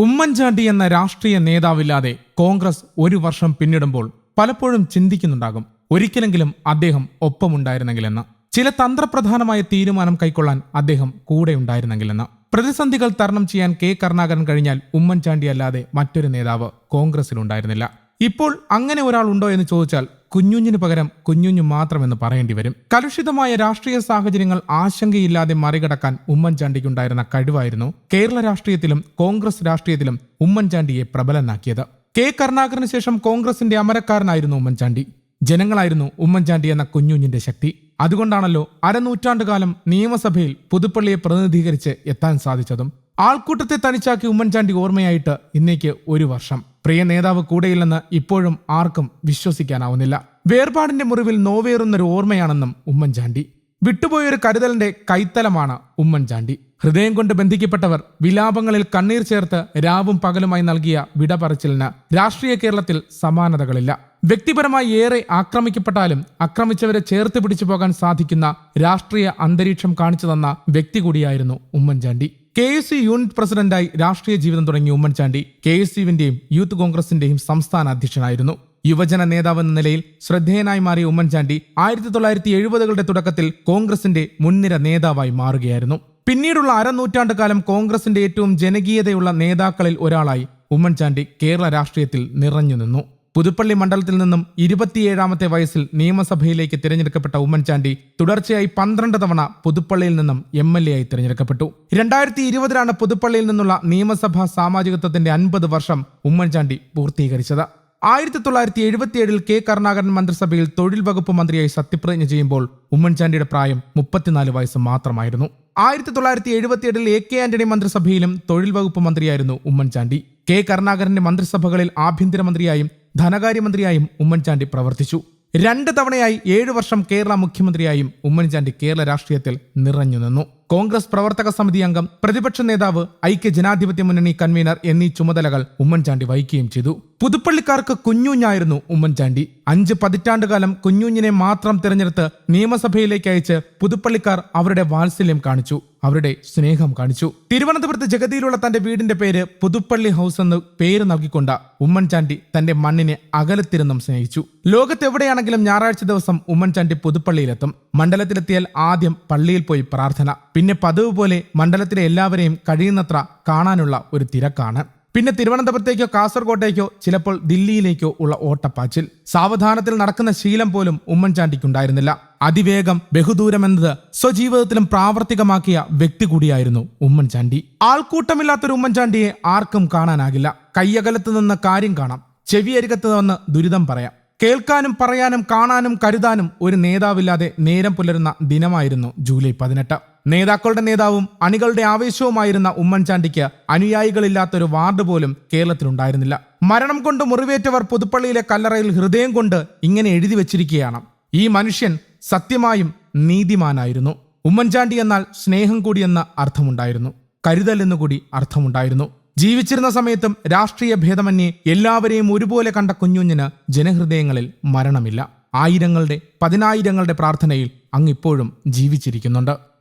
ഉമ്മൻചാണ്ടി എന്ന രാഷ്ട്രീയ നേതാവില്ലാതെ കോൺഗ്രസ് ഒരു വർഷം പിന്നിടുമ്പോൾ പലപ്പോഴും ചിന്തിക്കുന്നുണ്ടാകും. ഒരിക്കലെങ്കിലും അദ്ദേഹം ഒപ്പമുണ്ടായിരുന്നെങ്കിലെന്ന്. ചില തന്ത്രപ്രധാനമായ തീരുമാനം കൈക്കൊള്ളാൻ അദ്ദേഹം കൂടെ ഉണ്ടായിരുന്നെങ്കിലെന്ന് പ്രതിസന്ധികൾ തരണം ചെയ്യാൻ കെ കരുണാകരൻ കഴിഞ്ഞാൽ ഉമ്മൻചാണ്ടി അല്ലാതെ മറ്റൊരു നേതാവ് കോൺഗ്രസിലുണ്ടായിരുന്നില്ല ഇപ്പോൾ അങ്ങനെ ഒരാൾ ഉണ്ടോ എന്ന് ചോദിച്ചാൽ കുഞ്ഞുഞ്ഞിന് പകരം കുഞ്ഞുഞ്ഞു മാത്രമെന്ന് പറയേണ്ടി വരും. കലുഷിതമായ രാഷ്ട്രീയ സാഹചര്യങ്ങൾ ആശങ്കയില്ലാതെ മറികടക്കാൻ ഉമ്മൻചാണ്ടിക്കുണ്ടായിരുന്ന കഴിവായിരുന്നു കേരള രാഷ്ട്രീയത്തിലും കോൺഗ്രസ് രാഷ്ട്രീയത്തിലും ഉമ്മൻചാണ്ടിയെ പ്രബലനാക്കിയത്. കെ കരുണാകരന് ശേഷം കോൺഗ്രസിന്റെ അമരക്കാരനായിരുന്നു ഉമ്മൻചാണ്ടി. ജനങ്ങളായിരുന്നു ഉമ്മൻചാണ്ടി എന്ന കുഞ്ഞുഞ്ഞിന്റെ ശക്തി. അതുകൊണ്ടാണല്ലോ അരനൂറ്റാണ്ടുകാലം നിയമസഭയിൽ പുതുപ്പള്ളിയെ പ്രതിനിധീകരിച്ച് എത്താൻ സാധിച്ചതും. ആൾക്കൂട്ടത്തെ തനിച്ചാക്കി ഉമ്മൻചാണ്ടി ഓർമ്മയായിട്ട് ഇന്നേക്ക് ഒരു വർഷം. പ്രിയ നേതാവ് കൂടെയില്ലെന്ന് ഇപ്പോഴും ആർക്കും വിശ്വസിക്കാനാവുന്നില്ല. വേർപാടിന്റെ മുറിവിൽ നോവേറുന്നൊരു ഓർമ്മയാണെന്നും ഉമ്മൻചാണ്ടി. വിട്ടുപോയൊരു കരുതലിന്റെ കൈത്തലമാണ് ഉമ്മൻചാണ്ടി. ഹൃദയം കൊണ്ട് ബന്ധിക്കപ്പെട്ടവർ വിലാപങ്ങളിൽ കണ്ണീർ ചേർത്ത് രാവും പകലുമായി നൽകിയ വിട പറച്ചിലിന് രാഷ്ട്രീയ കേരളത്തിൽ സമാനതകളില്ല. വ്യക്തിപരമായി ഏറെ ആക്രമിക്കപ്പെട്ടാലും ആക്രമിച്ചവരെ ചേർത്ത് പിടിച്ചു പോകാൻ സാധിക്കുന്ന രാഷ്ട്രീയ അന്തരീക്ഷം കാണിച്ചു തന്ന വ്യക്തി കൂടിയായിരുന്നു Oommen Chandy. K S U unit പ്രസിഡന്റായി രാഷ്ട്രീയ ജീവിതം തുടങ്ങിയ ഉമ്മൻചാണ്ടി കെ എസ് യുവിന്റെയും യൂത്ത് കോൺഗ്രസിന്റെയും സംസ്ഥാന അധ്യക്ഷനായിരുന്നു. യുവജന നേതാവ് എന്ന നിലയിൽ ശ്രദ്ധേയനായി മാറിയ ഉമ്മൻചാണ്ടി ആയിരത്തി തൊള്ളായിരത്തി എഴുപതുകളുടെ തുടക്കത്തിൽ കോൺഗ്രസിന്റെ മുൻനിര നേതാവായി മാറുകയായിരുന്നു. പിന്നീടുള്ള അരനൂറ്റാണ്ട് കാലം കോൺഗ്രസിന്റെ ഏറ്റവും ജനകീയതയുള്ള നേതാക്കളിൽ ഒരാളായി ഉമ്മൻചാണ്ടി കേരള രാഷ്ട്രീയത്തിൽ നിറഞ്ഞു നിന്നു. പുതുപ്പള്ളി മണ്ഡലത്തിൽ നിന്നും ഇരുപത്തിയേഴാമത്തെ വയസ്സിൽ നിയമസഭയിലേക്ക് തിരഞ്ഞെടുക്കപ്പെട്ട ഉമ്മൻചാണ്ടി തുടർച്ചയായി പന്ത്രണ്ട് തവണ പുതുപ്പള്ളിയിൽ നിന്നും എം എൽ എ ആയി തിരഞ്ഞെടുക്കപ്പെട്ടു. രണ്ടായിരത്തി ഇരുപതിലാണ് പുതുപ്പള്ളിയിൽ നിന്നുള്ള നിയമസഭാ സാമാജികത്വത്തിന്റെ അൻപത് വർഷം ഉമ്മൻചാണ്ടി പൂർത്തീകരിച്ചത്. ആയിരത്തി തൊള്ളായിരത്തി എഴുപത്തിയേഴിൽ കെ കരുണാകരൻ മന്ത്രിസഭയിൽ തൊഴിൽ വകുപ്പ് മന്ത്രിയായി സത്യപ്രതിജ്ഞ ചെയ്യുമ്പോൾ ഉമ്മൻചാണ്ടിയുടെ പ്രായം മുപ്പത്തിനാല് വയസ്സ് മാത്രമായിരുന്നു. ആയിരത്തി തൊള്ളായിരത്തി എഴുപത്തിയേഴിൽ എ കെ ആന്റണി മന്ത്രിസഭയിലും തൊഴിൽ വകുപ്പ് മന്ത്രിയായിരുന്നു ഉമ്മൻചാണ്ടി. കെ കരുണാകരന്റെ മന്ത്രിസഭകളിൽ ആഭ്യന്തരമന്ത്രിയായും ധനകാര്യമന്ത്രിയായും ഉമ്മൻചാണ്ടി പ്രവർത്തിച്ചു. രണ്ട് തവണയായി ഏഴു വർഷം കേരള മുഖ്യമന്ത്രിയായും ഉമ്മൻചാണ്ടി കേരള രാഷ്ട്രീയത്തിൽ നിറഞ്ഞു നിന്നു. കോൺഗ്രസ് പ്രവർത്തക സമിതി അംഗം പ്രതിപക്ഷ നേതാവ് ഐക്യ ജനാധിപത്യ മുന്നണി കൺവീനർ എന്നീ ചുമതലകൾ ഉമ്മൻചാണ്ടി വഹിക്കുകയും ചെയ്തു. പുതുപ്പള്ളിക്കാർക്ക് കുഞ്ഞുഞ്ഞായിരുന്നു ഉമ്മൻചാണ്ടി. അഞ്ച് പതിറ്റാണ്ടുകാലം കുഞ്ഞുഞ്ഞിനെ മാത്രം തിരഞ്ഞെടുത്ത് നിയമസഭയിലേക്ക് അയച്ച് പുതുപ്പള്ളിക്കാർ അവരുടെ വാത്സല്യം കാണിച്ചു. അവരുടെ സ്നേഹം കാണിച്ചു. തിരുവനന്തപുരത്ത് ജഗതിയിലുള്ള തന്റെ വീടിന്റെ പേര് പുതുപ്പള്ളി ഹൗസ് എന്ന് പേര് നൽകിക്കൊണ്ട ഉമ്മൻചാണ്ടി തന്റെ മണ്ണിനെ അകലത്തിരുന്നും സ്നേഹിച്ചു. ലോകത്തെവിടെയാണെങ്കിലും ഞായറാഴ്ച ദിവസം ഉമ്മൻചാണ്ടി പുതുപ്പള്ളിയിലെത്തും. മണ്ഡലത്തിലെത്തിയാൽ ആദ്യം പള്ളിയിൽ പോയി പ്രാർത്ഥന. പിന്നെ പതിവ് പോലെ മണ്ഡലത്തിലെ എല്ലാവരെയും കഴിയുന്നത്ര കാണാനുള്ള ഒരു തിരക്കാണ്. പിന്നെ തിരുവനന്തപുരത്തേക്കോ കാസർകോട്ടേക്കോ ചിലപ്പോൾ ദില്ലിയിലേക്കോ ഉള്ള ഓട്ടപ്പാച്ചിൽ. സാവധാനത്തിൽ നടക്കുന്ന ശീലം പോലും ഉമ്മൻചാണ്ടിക്കുണ്ടായിരുന്നില്ല. അതിവേഗം ബഹുദൂരം എന്നത് സ്വജീവിതത്തിലും പ്രാവർത്തികമാക്കിയ വ്യക്തി കൂടിയായിരുന്നു ഉമ്മൻചാണ്ടി. ആൾക്കൂട്ടമില്ലാത്തൊരു ഉമ്മൻചാണ്ടിയെ ആർക്കും കാണാനാകില്ല. കയ്യകലത്ത് നിന്ന് കാര്യം കാണാം. ചെവിയരികത്ത് നിന്ന് ദുരിതം പറയാം. കേൾക്കാനും പറയാനും കാണാനും കരുതാനും ഒരു നേതാവില്ലാതെ നേരം പുലരുന്ന ദിനമായിരുന്നു ജൂലൈ പതിനെട്ട്. നേതാക്കളുടെ നേതാവും അണികളുടെ ആവേശവുമായിരുന്ന ഉമ്മൻചാണ്ടിക്ക് അനുയായികളില്ലാത്തൊരു വാർഡ് പോലും കേരളത്തിലുണ്ടായിരുന്നില്ല. മരണം കൊണ്ട് മുറിവേറ്റവർ പുതുപ്പള്ളിയിലെ കല്ലറയിൽ ഹൃദയം കൊണ്ട് ഇങ്ങനെ എഴുതി വച്ചിരിക്കുകയാണ്. ഈ മനുഷ്യൻ സത്യമായും നീതിമാനായിരുന്നു. ഉമ്മൻചാണ്ടി എന്നാൽ സ്നേഹം കൂടിയെന്ന അർത്ഥമുണ്ടായിരുന്നു. കരുതൽ എന്നുകൂടി അർത്ഥമുണ്ടായിരുന്നു. ജീവിച്ചിരുന്ന സമയത്തും രാഷ്ട്രീയ ഭേദമന്യേ എല്ലാവരെയും ഒരുപോലെ കണ്ട കുഞ്ഞുഞ്ഞിന് ജനഹൃദയങ്ങളിൽ മരണമില്ല. ആയിരങ്ങളുടെ പതിനായിരങ്ങളുടെ പ്രാർത്ഥനയിൽ അങ്ങിപ്പോഴും ജീവിച്ചിരിക്കുന്നുണ്ട്.